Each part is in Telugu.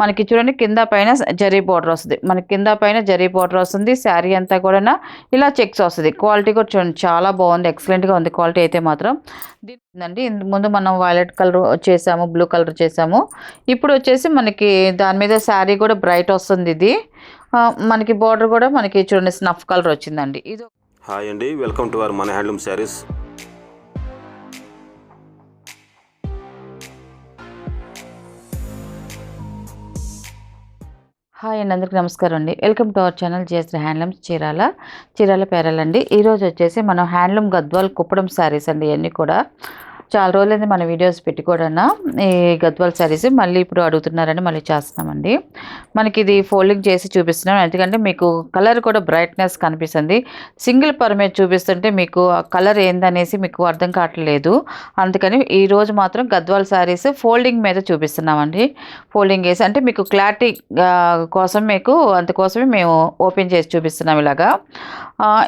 మనకి చూడండి కింద పైన జరీ బార్డర్ వస్తుంది. మనకి కింద పైన జరీ బార్డర్ వస్తుంది శారీ అంతా కూడా ఇలా చెక్స్ వస్తుంది. క్వాలిటీ కూడా చూడండి చాలా బాగుంది ఎక్సలెంట్గా ఉంది క్వాలిటీ అయితే మాత్రం. అండి ముందు మనం వైలెట్ కలర్ చేసాము బ్లూ కలర్ చేసాము. ఇప్పుడు వచ్చేసి మనకి దాని మీద శారీ కూడా బ్రైట్ వస్తుంది ఇది. మనకి బార్డర్ కూడా మనకి చూడండి స్నఫ్ కలర్ వచ్చిందండి. ఇది హాయ్ అండి వెల్కమ్ టు అవర్ మన హ్యాండ్లూమ్ శారీస్. హాయ్ అండి అందరికీ నమస్కారం అండి welcome to our channel Jaishree handlooms Chirala Chirala పేరాలండి. ఈరోజు వచ్చేసి మనం హ్యాండ్లూమ్ గద్వాల్ కుప్పడం శారీస్ అండి ఇవన్నీ కూడా. చాలా రోజులైంది మన వీడియోస్ పెట్టుకోవడన్నా ఈ గద్వాల్ శారీస్ మళ్ళీ ఇప్పుడు అడుగుతున్నారని మళ్ళీ చేస్తున్నామండి. మనకి ఇది ఫోల్డింగ్ చేసి చూపిస్తున్నాం. ఎందుకంటే మీకు కలర్ కూడా బ్రైట్నెస్ కనిపిస్తుంది. సింగిల్ పర్ మీద చూపిస్తుంటే మీకు ఆ కలర్ ఏందనేసి మీకు అర్థం కావట్లేదు. అందుకని ఈరోజు మాత్రం గద్వాల్ శారీస్ ఫోల్డింగ్ మీద చూపిస్తున్నామండి. ఫోల్డింగ్ వేసి అంటే మీకు క్లారిటీ కోసం మీకు అందుకోసమే మేము ఓపెన్ చేసి చూపిస్తున్నాం ఇలాగా.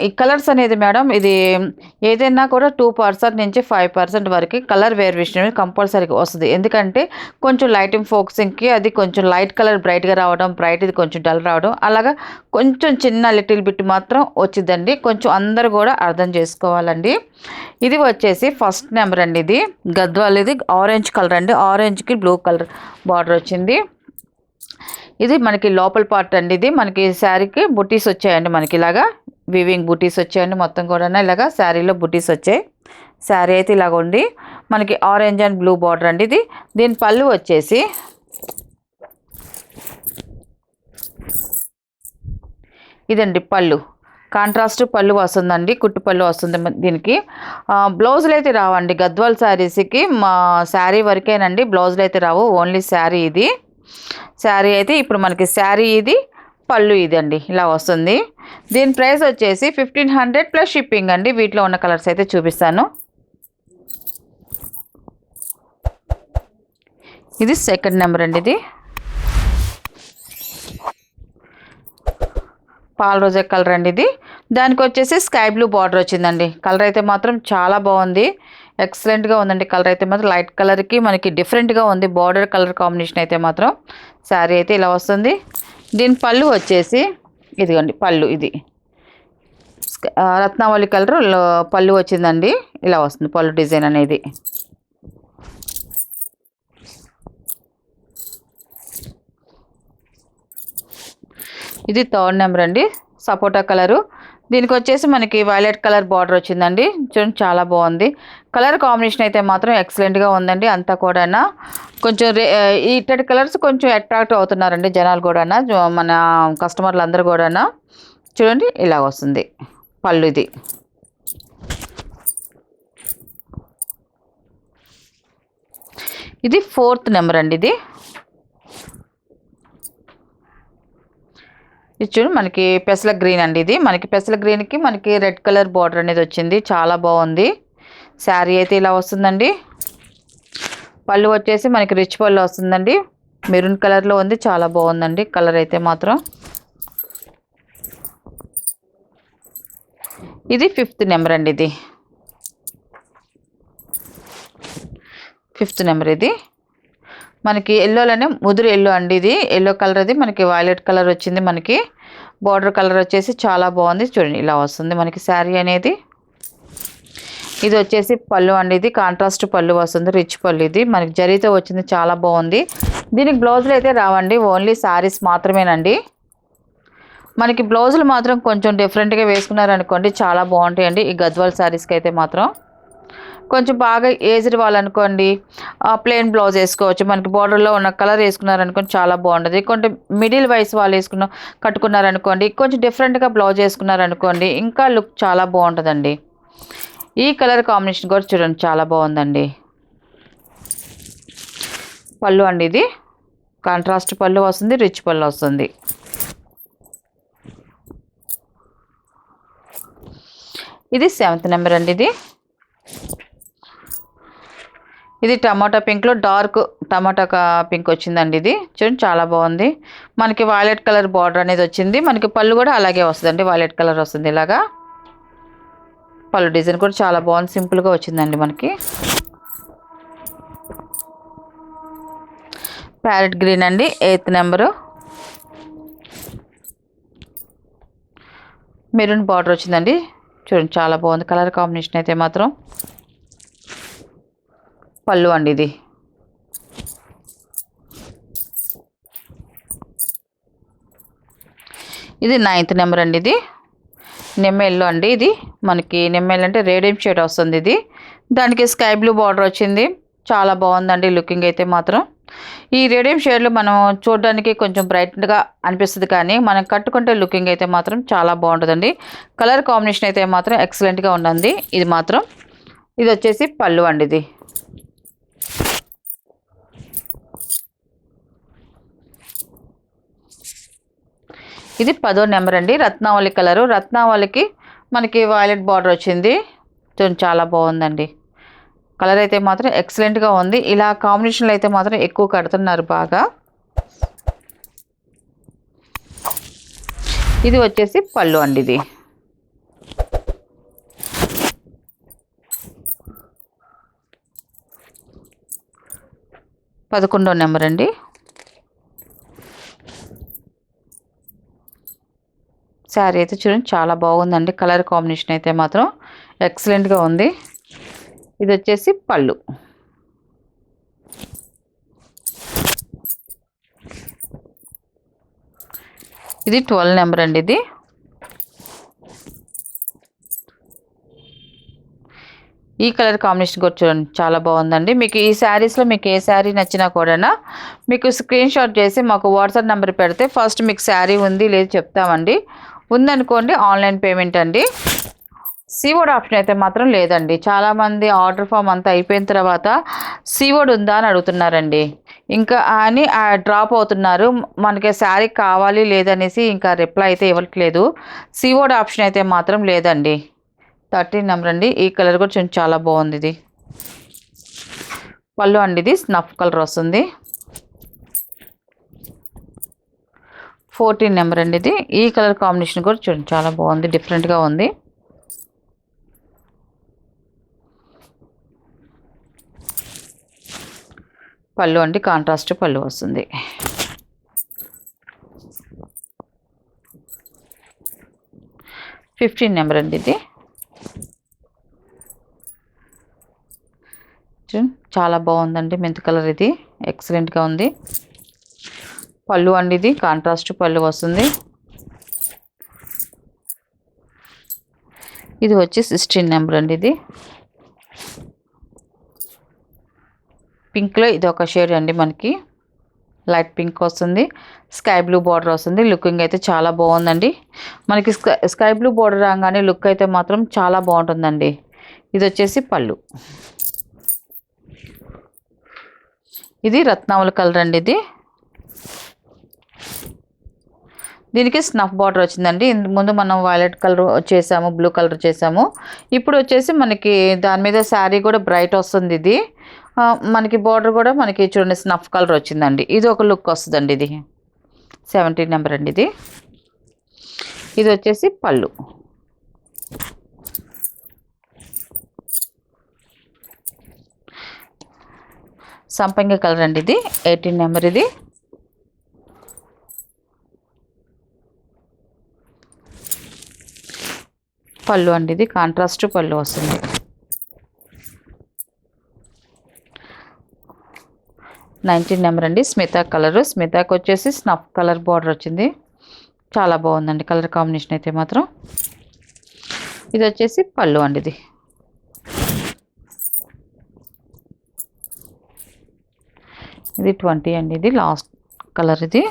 ఈ కలర్స్ అనేది మేడం ఇది ఏదైనా కూడా టూ పర్సెంట్ నుంచి ఫైవ్ పర్సెంట్ వరకు కలర్ వేరియేషన్ కంపల్సరీగా వస్తుంది. ఎందుకంటే కొంచెం లైటింగ్ ఫోక్సింగ్కి అది కొంచెం లైట్ కలర్ బ్రైట్గా రావడం బ్రైట్ ఇది కొంచెం డల్ రావడం అలాగా కొంచెం చిన్న లిటిల్ బిట్ మాత్రం వచ్చిందండి. కొంచెం అందరూ కూడా అర్థం చేసుకోవాలండి. ఇది వచ్చేసి ఫస్ట్ నెంబర్ అండి ఇది. గద్వాల్ ఇది. ఆరెంజ్ కలర్ అండి. ఆరెంజ్కి బ్లూ కలర్ బార్డర్ వచ్చింది. ఇది మనకి లోపల పార్ట్ అండి ఇది. మనకి శారీకి బుటీస్ వచ్చాయండి మనకి ఇలాగా. వివింగ్ బుటీస్ వచ్చాయండి మొత్తం కూడా ఇలాగా శారీలో బుటీస్ వచ్చాయి. శారీ అయితే ఇలాగ ఉంది మనకి ఆరెంజ్ అండ్ బ్లూ బార్డర్ అండి ఇది. దీని పళ్ళు వచ్చేసి ఇదండి పళ్ళు. కాంట్రాస్ట్ పళ్ళు వస్తుందండి కుట్టు పళ్ళు వస్తుంది దీనికి. బ్లౌజులు అయితే రావండి. గద్వాల్ శారీస్కి మా శారీ వరకేనండి బ్లౌజులు అయితే రావు. ఓన్లీ శారీ ఇది. శారీ అయితే ఇప్పుడు మనకి శారీ ఇది పళ్ళు ఇది అండి. ఇలా వస్తుంది. దీని ప్రైస్ వచ్చేసి ఫిఫ్టీన్ హండ్రెడ్ ప్లస్ షిప్పింగ్ అండి. వీటిలో ఉన్న కలర్స్ అయితే చూపిస్తాను. ఇది సెకండ్ నెంబర్ అండి ఇది. పాల రోజా కలర్ అండి ఇది. దానికి వచ్చేసి స్కై బ్లూ బార్డర్ వచ్చిందండి. కలర్ అయితే మాత్రం చాలా బాగుంది. ఎక్సలెంట్గా ఉందండి కలర్ అయితే మాత్రం. లైట్ కలర్కి మనకి డిఫరెంట్గా ఉంది. బార్డర్ కలర్ కాంబినేషన్ అయితే మాత్రం. శారీ అయితే ఇలా వస్తుంది. దీని పళ్ళు వచ్చేసి ఇదిగోండి పళ్ళు ఇది. రత్నావళి కలర్ పళ్ళు వచ్చిందండి. ఇలా వస్తుంది పళ్ళు డిజైన్ అనేది. ఇది థర్డ్ నెంబర్ అండి సపోటా కలరు. దీనికి వచ్చేసి మనకి వైలెట్ కలర్ బార్డర్ వచ్చిందండి చూడండి చాలా బాగుంది. కలర్ కాంబినేషన్ అయితే మాత్రం ఎక్సలెంట్గా ఉందండి అంతా కూడా కొంచెం రే ఇట్టటి కలర్స్ కొంచెం అట్రాక్ట్ అవుతున్నారండి జనాలు కూడా మన కస్టమర్లు అందరూ కూడా చూడండి ఇలా వస్తుంది పళ్ళు ఇది. ఇది ఫోర్త్ నెంబర్ అండి ఇది. ఇది చూడు మనకి పెసల గ్రీన్ అండి ఇది. మనకి పెసల గ్రీన్కి మనకి రెడ్ కలర్ బార్డర్ అనేది వచ్చింది. చాలా బాగుంది. శారీ అయితే ఇలా వస్తుందండి. పళ్ళు వచ్చేసి మనకి రిచ్ పళ్ళు వస్తుందండి. మెరూన్ కలర్లో ఉంది. చాలా బాగుందండి. కలర్ అయితే మాత్రం. ఇది ఫిఫ్త్ నెంబర్ అండి ఇది. ఫిఫ్త్ నెంబర్ ఇది. మనకి ఎల్లోలోనే ముదురు ఎల్లో అండి ఇది. ఎల్లో కలర్ అది మనకి వైలెట్ కలర్ వచ్చింది మనకి. బార్డర్ కలర్ వచ్చేసి చాలా బాగుంది. చూడండి ఇలా వస్తుంది మనకి శారీ అనేది. ఇది వచ్చేసి పళ్ళు అండి ఇది. కాంట్రాస్ట్ పళ్ళు వస్తుంది. రిచ్ పళ్ళు ఇది. మనకి జరీతో వచ్చింది. చాలా బాగుంది. దీనికి బ్లౌజులు అయితే రావండి. ఓన్లీ శారీస్ మాత్రమేనండి. మనకి బ్లౌజులు మాత్రం కొంచెం డిఫరెంట్గా వేసుకున్నారనుకోండి చాలా బాగుంటాయండి. ఈ గద్వాల్ శారీస్కి అయితే మాత్రం. కొంచెం బాగా ఏజ్డ్ వాళ్ళనుకోండి ప్లెయిన్ బ్లౌజ్ వేసుకోవచ్చు. మనకి బార్డర్లో ఉన్న కలర్ వేసుకున్నారనుకోండి చాలా బాగుంటుంది కొంచెం మిడిల్ వయసు వాళ్ళు వేసుకున్న కట్టుకున్నారనుకోండి కొంచెం డిఫరెంట్గా బ్లౌజ్ వేసుకున్నారనుకోండి ఇంకా లుక్ చాలా బాగుంటుందండి. ఈ కలర్ కాంబినేషన్ కూడా చూడండి చాలా బాగుందండి. పళ్ళు అండి ఇది. కాంట్రాస్ట్ పళ్ళు వస్తుంది రిచ్ పళ్ళు వస్తుంది. ఇది సెవెంత్ నెంబర్ అండి ఇది. ఇది టమాటా పింక్లో డార్క్ టమాటా పింక్ వచ్చిందండి ఇది. చూడండి చాలా బాగుంది. మనకి వాయలెట్ కలర్ బార్డర్ అనేది వచ్చింది. మనకి పళ్ళు కూడా అలాగే వస్తుందండి. వాయిలెట్ కలర్ వస్తుంది ఇలాగా. పళ్ళు డిజైన్ కూడా చాలా బాగుంది. సింపుల్గా వచ్చిందండి మనకి. ప్యారెట్ గ్రీన్ అండి. Eighth number. మెరూన్ బార్డర్ వచ్చిందండి. చూడండి చాలా బాగుంది. కలర్ కాంబినేషన్ అయితే మాత్రం. పళ్ళు అండి ఇది. ఇది నైన్త్ నెంబర్ అండి ఇది. నిమ్మెల్లో అండి ఇది. మనకి నెమ్మెల్ అంటే రేడియం షేడ్ వస్తుంది ఇది. దానికి స్కై బ్లూ బార్డర్ వచ్చింది. చాలా బాగుందండి లుకింగ్ అయితే మాత్రం. ఈ రేడియం షేడ్లో మనం చూడడానికి కొంచెం బ్రైట్గా అనిపిస్తుంది కానీ మనం కట్టుకుంటే లుకింగ్ అయితే మాత్రం చాలా బాగుంటుందండి. కలర్ కాంబినేషన్ అయితే మాత్రం ఎక్సలెంట్గా ఉండండి ఇది మాత్రం. ఇది వచ్చేసి పళ్ళు అండి ఇది. ఇది పదో నెంబర్ అండి. రత్నావళి కలరు. రత్నావళికి మనకి వైలెట్ బార్డర్ వచ్చింది. చాలా బాగుందండి. కలర్ అయితే మాత్రం ఎక్సలెంట్గా ఉంది. ఇలా కాంబినేషన్లో అయితే మాత్రం ఎక్కువ కడుతున్నారు బాగా. ఇది వచ్చేసి పళ్ళు అండి ఇది. పదకొండో నెంబర్ అండి. శారీ అయితే చూడండి చాలా బాగుందండి. కలర్ కాంబినేషన్ అయితే మాత్రం ఎక్సలెంట్గా ఉంది. ఇది వచ్చేసి పళ్ళు. ఇది ట్వెల్వ్ నెంబర్ అండి ఇది. ఈ కలర్ కాంబినేషన్ కూడా చూడండి చాలా బాగుందండి. మీకు ఈ శారీస్లో మీకు ఏ శారీ నచ్చినా కూడా మీకు స్క్రీన్ షాట్ చేసి మాకు వాట్సాప్ నెంబర్ పెడితే ఫస్ట్ మీకు శారీ ఉంది లేదు చెప్తామండి. ఉందనుకోండి ఆన్లైన్ పేమెంట్ అండి. సీవోడ్ ఆప్షన్ అయితే మాత్రం లేదండి. చాలామంది ఆర్డర్ ఫామ్ అంతా అయిపోయిన తర్వాత సీవోడ్ ఉందా అని అడుగుతున్నారండి. ఇంకా అని డ్రాప్ అవుతున్నారు. మనకి శారీ కావాలి లేదనేసి ఇంకా రిప్లై అయితే ఇవ్వట్లేదు సీవోడ్ ఆప్షన్ అయితే మాత్రం లేదండి. థర్టీన్ నెంబర్ అండి. ఈ కలర్ కూడా చాలా బాగుంది ఇది. పళ్ళు అండి ఇది. స్నఫ్ కలర్ వస్తుంది. ఫోర్టీన్ నెంబర్ అండి ఇది. ఈ కలర్ కాంబినేషన్ కూడా చూడండి చాలా బాగుంది డిఫరెంట్గా ఉంది. పళ్ళు అండి కాంట్రాస్ట్ పళ్ళు వస్తుంది. ఫిఫ్టీన్ నెంబర్ అండి ఇది. చాలా బాగుందండి మెంత్ కలర్ ఇది ఎక్సలెంట్గా ఉంది. పళ్ళు అండి ఇది కాంట్రాస్ట్ పళ్ళు వస్తుంది. ఇది వచ్చి సిక్స్టీన్ నెంబర్ అండి ఇది పింక్లో ఇది ఒక షేడ్ అండి మనకి. లైట్ పింక్ వస్తుంది. స్కై బ్లూ బార్డర్ వస్తుంది. లుకింగ్ అయితే చాలా బాగుందండి. మనకి స్కై స్కై బ్లూ బార్డర్ రాగానే లుక్ అయితే మాత్రం చాలా బాగుంటుందండి. ఇది వచ్చేసి పళ్ళు. ఇది రత్నావళి కలర్ అండి ఇది. దీనికి స్నఫ్ బార్డర్ వచ్చిందండి. ముందు మనం వైలెట్ కలర్ చేసాము బ్లూ కలర్ చేసాము. ఇప్పుడు వచ్చేసి మనకి దాని మీద శారీ కూడా బ్రైట్ వస్తుంది ఇది. మనకి బార్డర్ కూడా మనకి చూడండి స్నఫ్ కలర్ వచ్చిందండి. ఇది ఒక లుక్ వస్తుందండి ఇది. సెవెంటీన్ నెంబర్ అండి ఇది. ఇది వచ్చేసి పళ్ళు. సంపంగి కలర్ అండి ఇది. ఎయిటీన్ నెంబర్ ఇది. పళ్ళు అండి ఇది. కాంట్రాస్ట్ పళ్ళు వస్తుంది. నైన్టీన్ నెంబర్ అండి. స్మితా కలర్. స్మితాకి వచ్చేసి స్నఫ్ కలర్ బార్డర్ వచ్చింది. చాలా బాగుందండి. కలర్ కాంబినేషన్ అయితే మాత్రం. ఇది వచ్చేసి పళ్ళు అండి ఇది. ఇది ట్వంటీ అండి. ఇది లాస్ట్ కలర్ ఇది.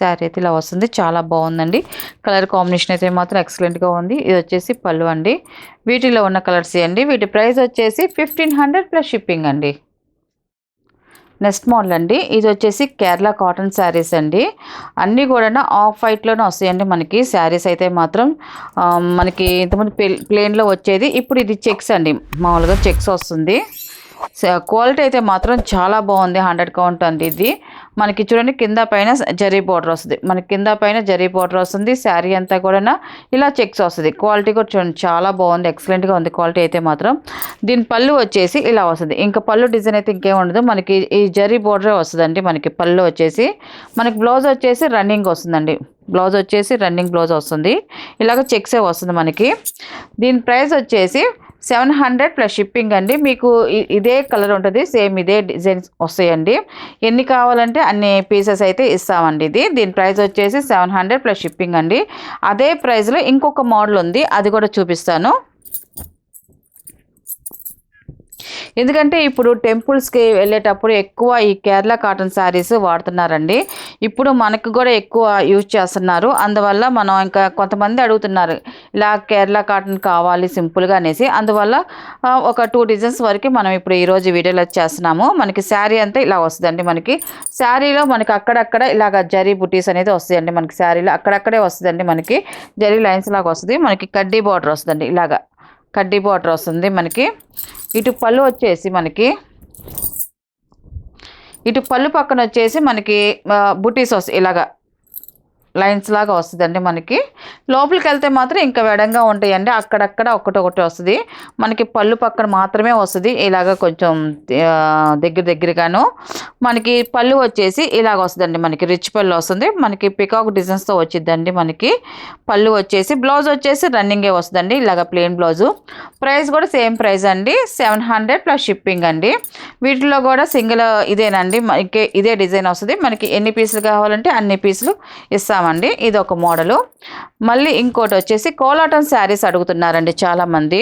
శారీ అయితే ఇలా వస్తుంది. చాలా బాగుందండి. కలర్ కాంబినేషన్ అయితే మాత్రం ఎక్సలెంట్గా ఉంది. ఇది వచ్చేసి పళ్ళు అండి. వీటిలో ఉన్న కలర్స్ అండి. వీటి ప్రైస్ వచ్చేసి ఫిఫ్టీన్ హండ్రెడ్ ప్లస్ షిప్పింగ్ అండి. నెక్స్ట్ మోడల్ అండి. ఇది వచ్చేసి కేరళ కాటన్ శారీస్ అండి. అన్నీ కూడా ఆఫ్ వైట్లోనే వస్తాయండి మనకి. శారీస్ అయితే మాత్రం మనకి ఇంతమంది ప్లేన్లో వచ్చేది. ఇప్పుడు ఇది చెక్స్ అండి. మామూలుగా చెక్స్ వస్తుంది. క్వాలిటీ అయితే మాత్రం చాలా బాగుంది. హండ్రెడ్ కౌంట్ అండి ఇది. మనకి చూడండి కింద పైన జరీ బోర్డర్ వస్తుంది. మనకి కింద పైన జరీ బోర్డర్ వస్తుంది శారీ అంతా కూడా ఇలా చెక్స్ వస్తుంది. క్వాలిటీ కూడా చూడండి చాలా బాగుంది ఎక్సలెంట్గా ఉంది క్వాలిటీ అయితే మాత్రం. దీని పళ్ళు వచ్చేసి ఇలా వస్తుంది. ఇంకా పళ్ళు డిజైన్ అయితే ఇంకేం ఉండదు. మనకి ఈ జరీ బోర్డరే వస్తుందండి మనకి పళ్ళు వచ్చేసి. మనకి బ్లౌజ్ వచ్చేసి రన్నింగ్ వస్తుందండి. బ్లౌజ్ వచ్చేసి రన్నింగ్ బ్లౌజ్ వస్తుంది. ఇలాగ చెక్సే వస్తుంది మనకి. దీని ప్రైస్ వచ్చేసి సెవెన్ హండ్రెడ్ ప్లస్ షిప్పింగ్ అండి. మీకు ఇ- ఇదే కలర్ ఉంటుంది. సేమ్ ఇదే డిజైన్స్ వస్తాయండి. ఎన్ని కావాలంటే అన్ని పీసెస్ అయితే ఇస్తామండి ఇది. దీని ప్రైస్ వచ్చేసి సెవెన్ హండ్రెడ్ ప్లస్ షిప్పింగ్ అండి. అదే ప్రైస్లో ఇంకొక మోడల్ ఉంది. అది కూడా చూపిస్తాను. ఎందుకంటే ఇప్పుడు టెంపుల్స్కి వెళ్ళేటప్పుడు ఎక్కువ ఈ కేరళ కాటన్ శారీస్ వాడుతున్నారండి. ఇప్పుడు మనకు కూడా ఎక్కువ యూజ్ చేస్తున్నారు. అందువల్ల మనం ఇంకా కొంతమంది అడుగుతున్నారు ఇలా కేరళ కాటన్ కావాలి సింపుల్గా అనేసి. అందువల్ల ఒక టూ డిజైన్స్ వరకు మనం ఇప్పుడు ఈరోజు వీడియోలో చేస్తున్నాము. మనకి శారీ అంతా ఇలా వస్తుందండి మనకి. శారీలో మనకి అక్కడక్కడ ఇలాగ జరీ బుటీస్ అనేది వస్తాయండి మనకి శారీలో. అక్కడక్కడే వస్తుందండి మనకి. జరీ లైన్స్ లాగా వస్తుంది. మనకి కడ్డీ బార్డర్ వస్తుందండి ఇలాగా. కడ్డీ బార్డర్ వస్తుంది మనకి. ఇటు పళ్ళు వచ్చేసి మనకి. ఇటు పళ్ళు పక్కన వచ్చేసి మనకి బుటీస్ వస్తాయి ఇలాగా లైన్స్ లాగా వస్తుందండి మనకి. లోపలికి వెళ్తే మాత్రం ఇంకా వెడంగా ఉంటాయండి. అక్కడక్కడ ఒకటొకటి వస్తుంది. మనకి పళ్ళు పక్కన మాత్రమే వస్తుంది. ఇలాగ కొంచెం దగ్గర దగ్గరగాను. మనకి పళ్ళు వచ్చేసి ఇలాగ వస్తుందండి. మనకి రిచ్ పళ్ళు వస్తుంది. మనకి పికాక్ డిజైన్స్తో వచ్చిందండి మనకి. పళ్ళు వచ్చేసి బ్లౌజ్ వచ్చేసి రన్నింగే వస్తుందండి. ఇలాగ ప్లెయిన్ బ్లౌజు. ప్రైస్ కూడా సేమ్ ప్రైస్ అండి. సెవెన్ హండ్రెడ్ ప్లస్ షిప్పింగ్ అండి. వీటిలో కూడా సింగిల్ ఇదేనండి. మనకి ఇదే డిజైన్ వస్తుంది. మనకి ఎన్ని పీసులు కావాలంటే అన్ని పీసులు ఇస్తామండి ఇది ఒక మోడలు. మళ్ళీ ఇంకోటి వచ్చేసి కోలాటం శారీస్ అడుగుతున్నారండి చాలామంది.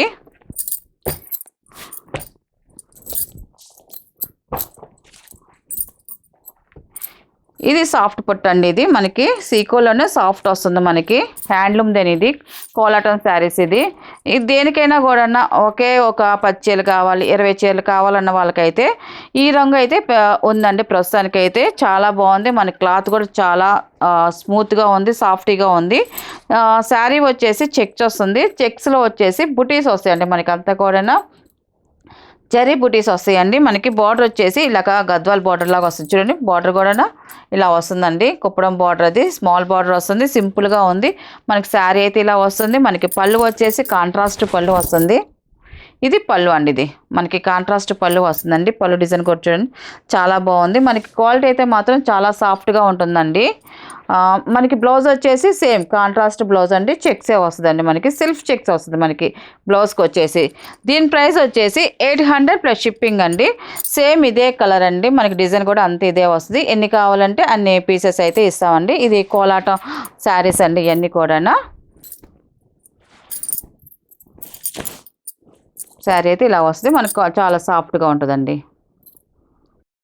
ఇది సాఫ్ట్ పట్టు అండి ఇది. మనకి సీకోలోనే సాఫ్ట్ వస్తుంది మనకి. హ్యాండ్లూమ్ దేని ఇది? కోలాటం శారీస్ ఇది. ఇది దేనికైనా కూడా ఒకే ఒక పది చీరలు కావాలి ఇరవై చీరలు కావాలన్న వాళ్ళకైతే ఈ రంగు అయితే ఉందండి. ప్రస్తుతానికి అయితే చాలా బాగుంది. మన క్లాత్ కూడా చాలా స్మూత్గా ఉంది సాఫ్టీగా ఉంది. శారీ వచ్చేసి చెక్స్ వస్తుంది. చెక్స్లో వచ్చేసి బుటీస్ వస్తాయండి మనకి అంతా కూడా జరీ బుటీస్ వస్తాయండి. మనకి బార్డర్ వచ్చేసి ఇలాగ గద్వాల్ బార్డర్ లాగా వస్తుంది. చూడండి బార్డర్ కూడా ఇలా వస్తుందండి. కుప్పడం బార్డర్ అది. స్మాల్ బార్డర్ వస్తుంది. సింపుల్గా ఉంది. మనకి శారీ అయితే ఇలా వస్తుంది. మనకి పళ్ళు వచ్చేసి కాంట్రాస్ట్ పళ్ళు వస్తుంది. ఇది పళ్ళు అండి ఇది. మనకి కాంట్రాస్ట్ పళ్ళు వస్తుందండి. పళ్ళు డిజైన్ కూడా చూడండి. చాలా బాగుంది. మనకి క్వాలిటీ అయితే మాత్రం చాలా సాఫ్ట్గా ఉంటుందండి. మనకి బ్లౌజ్ వచ్చేసి సేమ్ కాంట్రాస్ట్ బ్లౌజ్ అండి. చెక్సే వస్తుందండి మనకి. సెల్ఫ్ చెక్స్ వస్తుంది మనకి బ్లౌజ్కి వచ్చేసి. దీని ప్రైస్ వచ్చేసి ఎయిట్ హండ్రెడ్ ప్లస్ షిప్పింగ్ అండి. సేమ్ ఇదే కలర్ అండి. మనకి డిజైన్ కూడా అంత ఇదే వస్తుంది. ఎన్ని కావాలంటే అన్ని పీసెస్ అయితే ఇస్తామండి. ఇది కోలాటం శారీస్ అండి ఇవన్నీ కూడా శారీ అయితే ఇలా వస్తుంది. మనకు చాలా సాఫ్ట్గా ఉంటుందండి.